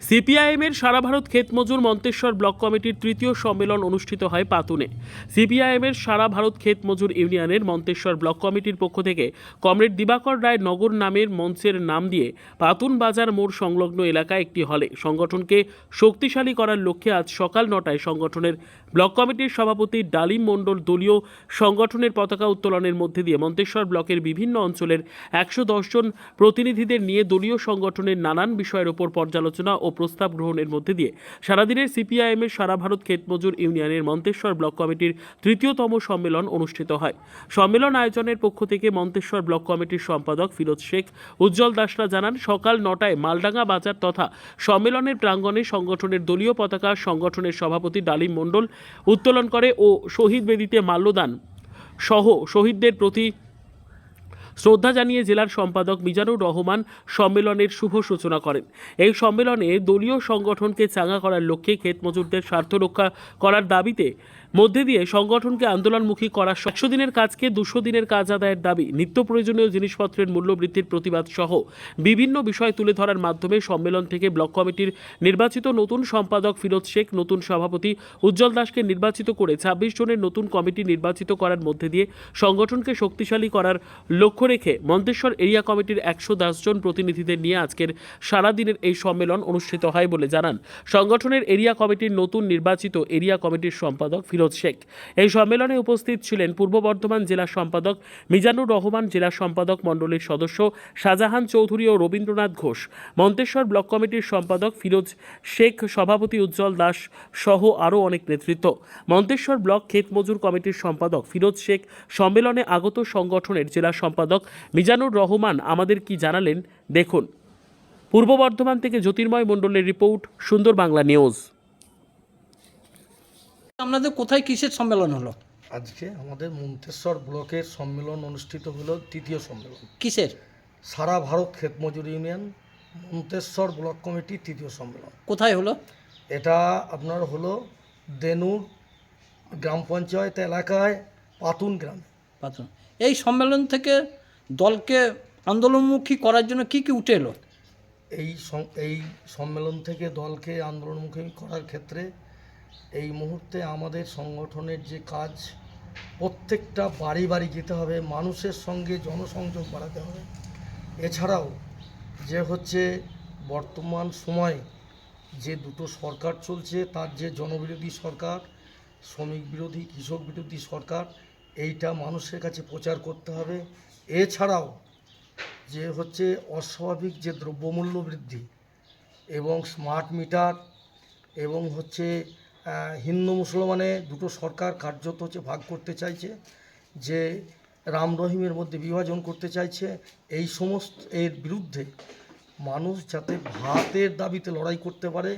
সিপিআইএমের সারা ভারত ক্ষেত মজুর মন্তেশ্বর ব্লক কমিটির তৃতীয় সম্মেলন অনুষ্ঠিত হয় পাতুনে। সিপিআইএমের সারা ভারত ক্ষেত মজুর ইউনিয়নের মন্তেশ্বর ব্লক কমিটির পক্ষ থেকে কমরেড দিবাকর রায় নগর নামের মঞ্চের নাম দিয়ে পাতুন বাজার মোড় সংলগ্ন এলাকায় একটি হলে সংগঠনকে শক্তিশালী করার লক্ষ্যে আজ সকাল নটায় সংগঠনের ব্লক কমিটির সভাপতি ডালিম মণ্ডল দলীয় সংগঠনের পতাকা উত্তোলনের মধ্যে দিয়ে মন্তেশ্বর ব্লকের বিভিন্ন অঞ্চলের একশো জন প্রতিনিধিদের নিয়ে দলীয় সংগঠনের নানান বিষয়ের ওপর পর্যালোচনা প্রস্তাব গ্রহণের মধ্যে দিয়ে সারাদিনের সিপিআইএমের সারা ভারত ক্ষেতমজুর ইউনিয়নের মন্তেশ্বর ব্লক কমিটির তৃতীয়তম সম্মেলন অনুষ্ঠিত হয়। সম্মেলন আয়োজনের পক্ষ থেকে মন্তেশ্বর ব্লক কমিটির সম্পাদক ফিরোজ শেখ, উজ্জ্বল দাসরা জানান, সকাল নটায় মালডাঙ্গা বাজার তথা সম্মেলনের প্রাঙ্গণে সংগঠনের দলীয় পতাকা সংগঠনের সভাপতি ডালিম মণ্ডল উত্তোলন করে ও শহীদ বেদিতে মাল্যদান সহ শহীদদের প্রতি শ্রদ্ধা জানিয়ে জেলার সম্পাদক মিজানুর রহমান সম্মেলনের শুভ সূচনা করেন। এই সম্মেলনে দলীয় সংগঠনকে চাঙ্গা করার লক্ষ্যে ক্ষেত মজুরদের স্বার্থ রক্ষা করার দাবিতে মধ্যে দিয়ে সংগঠনকে আন্দোলনমুখী করা একশো দিনের কাজকে দুশো দিনের কাজ আদায়ের দাবি, নিত্য প্রয়োজনীয় জিনিসপত্রের মূল্য বৃদ্ধির প্রতিবাদ সহ বিভিন্ন বিষয় তুলে ধরার মাধ্যমে সম্মেলন থেকে ব্লক কমিটির নির্বাচিত নতুন সম্পাদক ফিরোজ শেখ, নতুন সভাপতি উজ্জ্বল দাসকে নির্বাচিত করে ছাব্বিশ জনের নতুন কমিটি নির্বাচিত করার মধ্যে দিয়ে সংগঠনকে শক্তিশালী করার লক্ষ্য রেখে মন্তেশ্বর এরিয়া কমিটির একশো দশ জন প্রতিনিধিদের নিয়ে আজকের সারাদিনের এই সম্মেলন অনুষ্ঠিত হয় বলে জানান। সংগঠনের এরিয়া কমিটির নতুন নির্বাচিত এরিয়া কমিটির সম্পাদক ফিরোজ শেখ। এই সম্মেলনে উপস্থিত ছিলেন পূর্ব বর্ধমান জেলা সম্পাদক মিজানুর রহমান, জেলা সম্পাদক মণ্ডলীর সদস্য শাহজাহান চৌধুরী ও রবীন্দ্রনাথ ঘোষ। মন্তেশ্বর ব্লক কমিটির সম্পাদক ফিরোজ শেখ, সভাপতি উজ্জ্বল দাস সহ আরও অনেক নেতৃত্ব। মন্তেশ্বর ব্লক ক্ষেত মজুর কমিটির সম্পাদক ফিরোজ শেখ সম্মেলনে আগত সংগঠনের জেলা সম্পাদক মিজানুর রহমান আমাদের কি জানালেন দেখুন। পূর্ব বর্ধমান থেকে জ্যোতির্ময় মণ্ডলের রিপোর্ট, সুন্দর বাংলা নিউজ। আপনাদের কোথায় কিসের সম্মেলন হলো? আজকে আমাদের মন্তেশ্বর ব্লকের সম্মেলন অনুষ্ঠিত হলো তৃতীয় সম্মেলন। কিসের? সারা ভারত ক্ষেত মজুর ইউনিয়ন মন্তেশ্বর ব্লক কমিটি তৃতীয় সম্মেলন। কোথায় হলো? এটা আপনার হলো দেনুর গ্রাম পঞ্চায়েত এলাকায় পাতুন গ্রাম। পাত্র এই সম্মেলন থেকে দলকে আন্দোলনমুখী করার জন্য কি কি উঠে এলো? এই এই সম্মেলন থেকে দলকে আন্দোলনমুখী করার ক্ষেত্রে এই মুহূর্তে আমাদের সংগঠনের যে কাজ, প্রত্যেকটা বাড়ি বাড়ি যেতে হবে, মানুষের সঙ্গে জনসংযোগ বাড়াতে হবে। এছাড়াও যে হচ্ছে বর্তমান সময়ে যে দুটো সরকার চলছে, তার যে জনবিরোধী সরকার, শ্রমিক বিরোধী, কৃষক বিরোধী সরকার, এইটা মানুষের কাছে প্রচার করতে হবে। এছাড়াও যে হচ্ছে অস্বাভাবিক যে দ্রব্যমূল্য বৃদ্ধি এবং স্মার্ট মিটার এবং হচ্ছে হিন্দু মুসলমানে দুটো সরকার কার্যত হচ্ছে ভাগ করতে চাইছে যে রাম রহিমের মধ্যে বিভাজন করতে চাইছে। এই সমস্ত এর বিরুদ্ধে মানুষ যাতে ভাতের দাবিতে লড়াই করতে পারে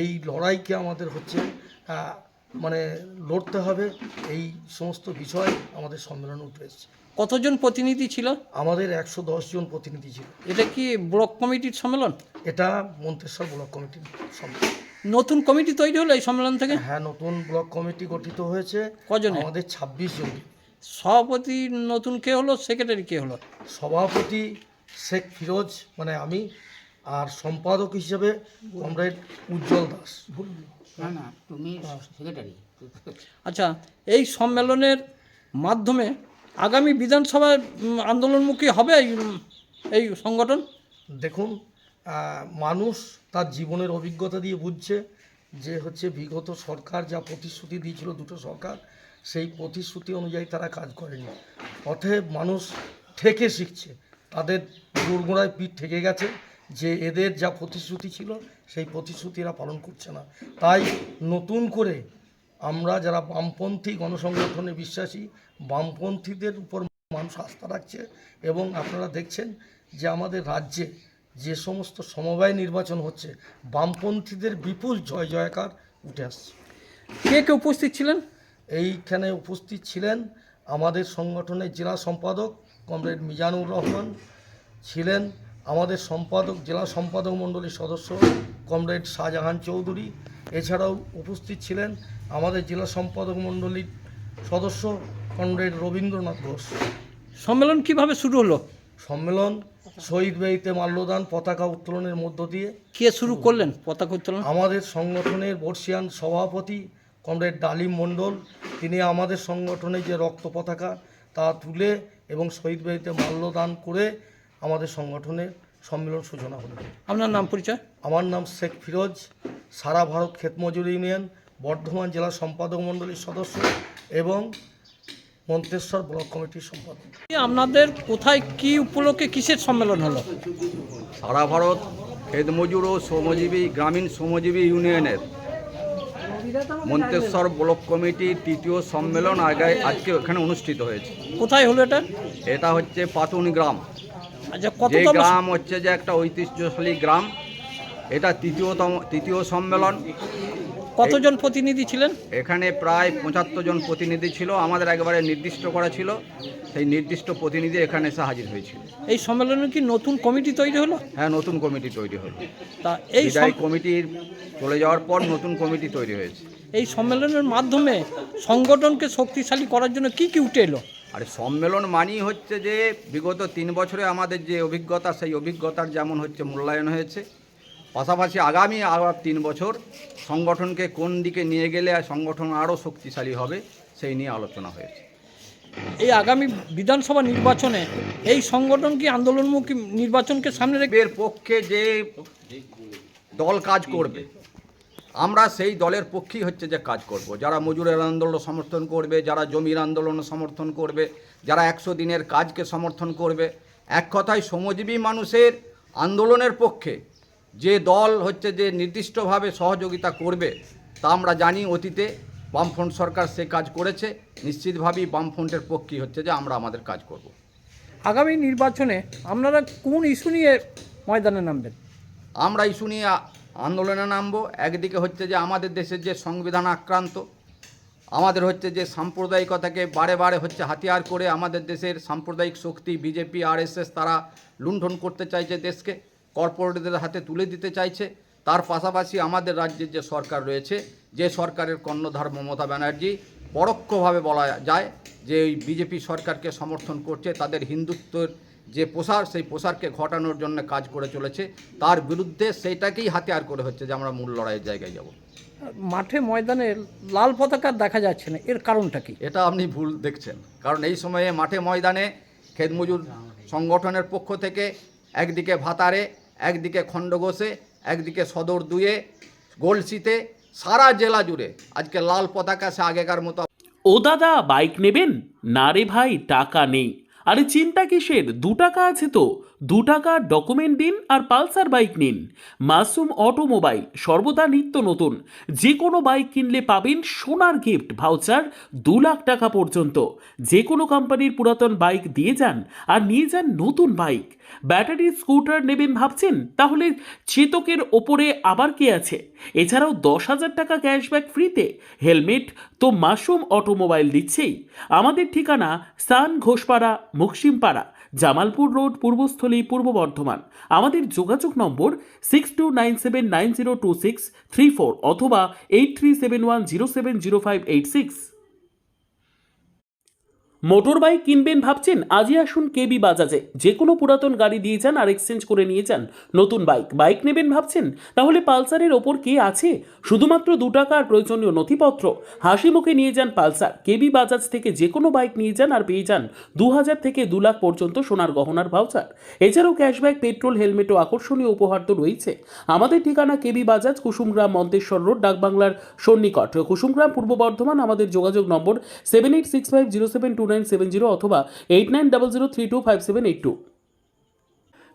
এই লড়াইকে আমাদের হচ্ছে মানে লড়তে হবে। এই সমস্ত বিষয় আমাদের সম্মেলনে উঠে এসেছে। কতজন প্রতিনিধি ছিল? আমাদের একশো জন প্রতিনিধি ছিল। এটা কি ব্লক কমিটির সম্মেলন? এটা মন্তেশ্বর ব্লক কমিটির সম্মেলন। নতুন কমিটি তৈরি হলো এই সম্মেলন থেকে? হ্যাঁ নতুন ব্লক কমিটি গঠিত হয়েছে। কজন? আমাদের ছাব্বিশ জন। সভাপতি নতুন কে হলো সেক্রেটারি কে হলো? সভাপতি শেখ ফিরোজ মানে আমি আর সম্পাদক হিসেবে কমরেড উজ্জ্বল দাস। না না তুমি সেক্রেটারি। আচ্ছা এই সম্মেলনের মাধ্যমে আগামী বিধানসভায় আন্দোলনমুখী হবে এই, এই সংগঠন? দেখুন মানুষ তার জীবনের অভিজ্ঞতা দিয়ে বুঝছে যে হচ্ছে বিগত সরকার যা প্রতিশ্রুতি দিয়েছিল দুটো সরকার, সেই প্রতিশ্রুতি অনুযায়ী তারা কাজ করেনি। অতএব মানুষ ঠেকে শিখছে। তাদের দুর্গোড়ায় পিঠ ঠেকে গেছে যে এদের যা প্রতিশ্রুতি ছিল, সেই প্রতিশ্রুতি এরা পালন করছে না। তাই নতুন করে আমরা যারা বামপন্থী গণসংগঠনে বিশ্বাসী, বামপন্থীদের উপর মানুষ আস্থা রাখছে এবং আপনারা দেখছেন যে আমাদের রাজ্যে যে সমস্ত সমবায় নির্বাচন হচ্ছে বামপন্থীদের বিপুল জয় জয়কার উঠে আসছে। কে কে উপস্থিত ছিলেন? এইখানে উপস্থিত ছিলেন আমাদের সংগঠনের জেলা সম্পাদক কমরেড মিজানুর রহমান ছিলেন আমাদের সম্পাদক জেলা সম্পাদক মণ্ডলীর সদস্য কমরেড শাহজাহান চৌধুরী এছাড়াও উপস্থিত ছিলেন আমাদের জেলা সম্পাদক মণ্ডলীর সদস্য কমরেড রবীন্দ্রনাথ ঘোষ। সম্মেলন কীভাবে শুরু হলো? সম্মেলন শহীদ বেদিতে মাল্যদান পতাকা উত্তোলনের মধ্য দিয়ে কে শুরু করলেন পতাকা উত্তোলন? আমাদের সংগঠনের বর্ষিয়ান সভাপতি কমরেড ডালিম মণ্ডল তিনি আমাদের সংগঠনে যে রক্ত পতাকা তা তুলে এবং শহীদ বেদিতে মাল্যদান করে আমাদের সংগঠনের সম্মেলন সূচনা হলো আপনার নাম পরিচয়? আমার নাম শেখ ফিরোজ সারা ভারত ক্ষেতমজুর ইউনিয়ন বর্ধমান জেলা সম্পাদক মণ্ডলীর সদস্য এবং মন্তেশ্বর ব্লক কমিটির সম্পাদক। আপনাদের কোথায় কি উপলক্ষে কিসের সম্মেলন হলো? সারা ভারত খেতমজুর ও শ্রমজীবী গ্রামীণ শ্রমজীবী ইউনিয়নের মন্তেশ্বর ব্লক কমিটির তৃতীয় সম্মেলন আগে আজকে এখানে অনুষ্ঠিত হয়েছে। কোথায় হলো এটা? এটা হচ্ছে পাতুন গ্রাম। আচ্ছা যে গ্রাম হচ্ছে যে একটা ঐতিহ্যশালী গ্রাম এটা তৃতীয়তম তৃতীয় সম্মেলন। কতজন প্রতিনিধি ছিলেন? এখানে প্রায় পঁচাত্তর জন প্রতিনিধি ছিল আমাদের একেবারে নির্দিষ্ট করা ছিল। সেই নির্দিষ্ট প্রতিনিধি এখানে এসে হাজির হয়েছিল। এই সম্মেলনে কি নতুন কমিটি তৈরি হলো? হ্যাঁ নতুন কমিটি তৈরি হলো। তা এই বিদায়ী কমিটির চলে যাওয়ার পর নতুন কমিটি তৈরি হয়েছে। এই সম্মেলনের মাধ্যমে সংগঠনকে শক্তিশালী করার জন্য কি কি উঠে এলো? আর সম্মেলন মানেই হচ্ছে যে বিগত তিন বছরে আমাদের যে অভিজ্ঞতা সেই অভিজ্ঞতার যেমন হচ্ছে মূল্যায়ন হয়েছে পাশাপাশি আগামী আবার তিন বছর সংগঠনকে কোন দিকে নিয়ে গেলে আর সংগঠন আরও শক্তিশালী হবে সেই নিয়ে আলোচনা হয়েছে। এই আগামী বিধানসভা নির্বাচনে এই সংগঠন কি আন্দোলনমুখী নির্বাচনকে সামনে রেখে এর পক্ষে যে দল কাজ করবে আমরা সেই দলের পক্ষেই হচ্ছে যে কাজ করব। যারা মজুরের আন্দোলন সমর্থন করবে যারা জমির আন্দোলন সমর্থন করবে যারা একশো দিনের কাজকে সমর্থন করবে এক কথায় শ্রমজীবী মানুষের আন্দোলনের পক্ষে যে দল হচ্ছে যে নির্দিষ্টভাবে সহযোগিতা করবে তা আমরা জানি অতীতে বামফ্রন্ট সরকার সে কাজ করেছে নিশ্চিতভাবেই বামফ্রন্টের পক্ষেই হচ্ছে যে আমরা আমাদের কাজ করব। আগামী নির্বাচনে আপনারা কোন ইস্যু নিয়ে ময়দানে নামবেন? আমরা ইস্যু নিয়ে আন্দোলনে নামবো একদিকে হচ্ছে যে আমাদের দেশের যে সংবিধান আক্রান্ত আমাদের হচ্ছে যে সাম্প্রদায়িকতাকে বারে বারে হচ্ছে হাতিয়ার করে আমাদের দেশের সাম্প্রদায়িক শক্তি বিজেপি আরএসএস তারা লুণ্ঠন করতে চাইছে দেশকে। কর্পোরেটদের হাতে তুলে দিতে চাইছে। তার পাশাপাশি আমাদের রাজ্যের যে সরকার রয়েছে যে সরকারের কর্ণধার মমতা ব্যানার্জি পরোক্ষভাবে বলা যায় যে এই বিজেপি সরকারকে সমর্থন করছে তাদের হিন্দুত্বের যে প্রসার সেই প্রসারকে ঘটানোর জন্য কাজ করে চলেছে। তার বিরুদ্ধে সেইটাকেই হাতিয়ার করে হচ্ছে যে আমরা মূল লড়াইয়ের জায়গায় যাব। মাঠে ময়দানে লাল পতাকা দেখা যাচ্ছে না এর কারণটা কি? এটা আপনি ভুল দেখছেন কারণ এই সময়ে মাঠে ময়দানে খেতমজুর সংগঠনের পক্ষ থেকে একদিকে ভাতারে একদিকে খণ্ডঘোষে, একদিকে সদর দুয়ে, গোলসিতে, সারা জেলা জুড়ে। আজকে লাল পতাকা সে আগেকার মতো ও দাদা বাইক নেবেন? না রে ভাই, টাকা নেই। আরে চিন্তা কিসের? দু টাকা আছে তো। দু টাকা ডকুমেন্ট দিন আর পালসার বাইক নিন। মাসুম অটোমোবাইল, সর্বদা নিত্য নতুন। যে কোনো বাইক কিনলে পাবেন সোনার গিফট ভাউচার দু লাখ টাকা পর্যন্ত। যে কোনো কোম্পানির পুরাতন বাইক দিয়ে যান আর নিয়ে যান নতুন বাইক ব্যাটারি স্কুটার নেবেন ভাবছেন? তাহলে চেতকের ওপরে আবার কে আছে? এছাড়াও দশ হাজার টাকা ক্যাশব্যাক ফ্রিতে হেলমেট তো মাসুম অটোমোবাইল দিচ্ছেই। আমাদের ঠিকানা সান ঘোষপাড়া মুকসিমপাড়া জামালপুর রোড, পূর্বস্থলী, পূর্ব বর্ধমান। আমাদের যোগাযোগ নম্বর six two nine seven nine zero two six three four অথবা eight three seven one zero seven zero five eight six motor bike কিনবেন ভাবছেন? আজই আসুন কেবি বাজাজে। যে কোনো পুরাতন গাড়ি দিয়ে যান আর এক্সচেঞ্জ করে নিয়ে যান। নতুন বাইক। বাইক নেবেন ভাবছেন? তাহলে পালসারের ওপর কে আছে? শুধুমাত্র দু টাকার প্রয়োজনীয় নথিপত্র। হাসি মুখে নিয়ে যান পালসার। কেবি বাজাজ থেকে যে কোনো বাইক নিয়ে যান আর পেয়ে যান দু হাজার থেকে দু লাখ পর্যন্ত সোনার গহনার ভাউচার। এছাড়াও ক্যাশব্যাক, পেট্রোল হেলমেট ও আকর্ষণীয় উপহার তো রয়েছে। আমাদের ঠিকানা কেবি বাজাজ, কুসুমগ্রাম, মন্তেশ্বর রোড, ডাকবাংলার সন্নিকট। কুসুমগ্রাম, পূর্ব বর্ধমান, আমাদের যোগাযোগ নম্বর seven eight six five zero seven two nine seven zero অথবা eight nine double zero three two five seven eight two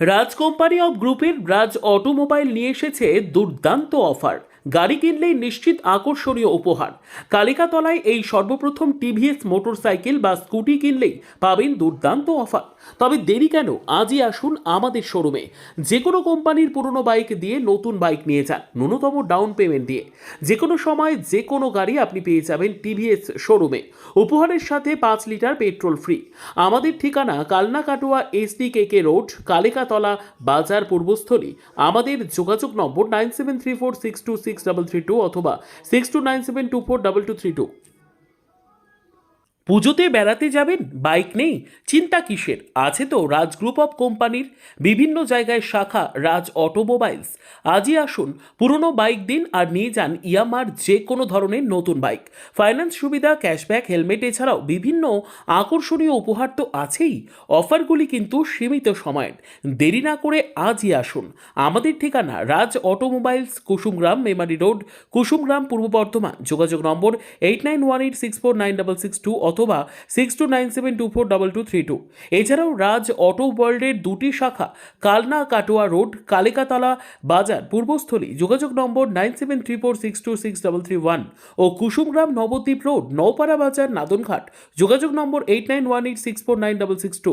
Raj company of গ্রুপের রাজ অটোমোবাইল নিয়ে এসেছে দুর্দান্ত অফার। গাড়ি কিনলেই নিশ্চিত আকর্ষণীয় উপহার। কালিকাতলায় এই সর্বপ্রথম টিভিএস মোটরসাইকেল বা স্কুটি কিনলেই পাবেন দুর্দান্ত অফার। তবে দেরি কেন? আজই আসুন আমাদের শোরুমে। যে কোনো কোম্পানির পুরনো বাইক দিয়ে নতুন বাইক নিয়ে যান। ন্যূনতম ডাউন পেমেন্ট দিয়ে। যে কোনো সময় যে কোনো গাড়ি আপনি পেয়ে যাবেন টিভিএস শোরুমে। উপহারের সাথে পাঁচ লিটার পেট্রোল ফ্রি। আমাদের ঠিকানা Kalna Katwa SD KK road, Kalikatala, বাজার পূর্বস্থলী। আমাদের যোগাযোগ নম্বর nine seven three four six two six double three two অথবা six two nine seven two four double two three two পুজোতে বেড়াতে যাবেন? বাইক নেই? চিন্তা কিসের? আছে তো রাজ গ্রুপ অফ কোম্পানির বিভিন্ন জায়গায় শাখা রাজ অটোমোবাইলস। আজই আসুন, পুরনো বাইক দিন আর নিয়ে যান ইয়ামার যে কোনো ধরনের নতুন বাইক। ফাইন্যান্স সুবিধা, ক্যাশব্যাক, হেলমেট এছাড়াও বিভিন্ন আকর্ষণীয় উপহার তো আছেই। অফারগুলি কিন্তু সীমিত সময়ের। দেরি না করে আজই আসুন। আমাদের ঠিকানা রাজ অটোমোবাইলস, কুসুমগ্রাম, মেমারি রোড, কুসুমগ্রাম, পূর্ব বর্ধমান। যোগাযোগ নম্বর eight nine one eight six four nine double six two অথবা six two nine seven two four double two three two এছাড়াও রাজ অটো ওয়ার্ল্ডের দুটি শাখা কালনা কাটোয়া রোড, কালিকাতলা বাজার পূর্বস্থলী। যোগাযোগ নম্বর nine seven three four six two six double three one ও Kusumgram Nabadwip road Naupara বাজার, নাদনঘাট। যোগাযোগ নম্বর eight nine one eight six four nine double six two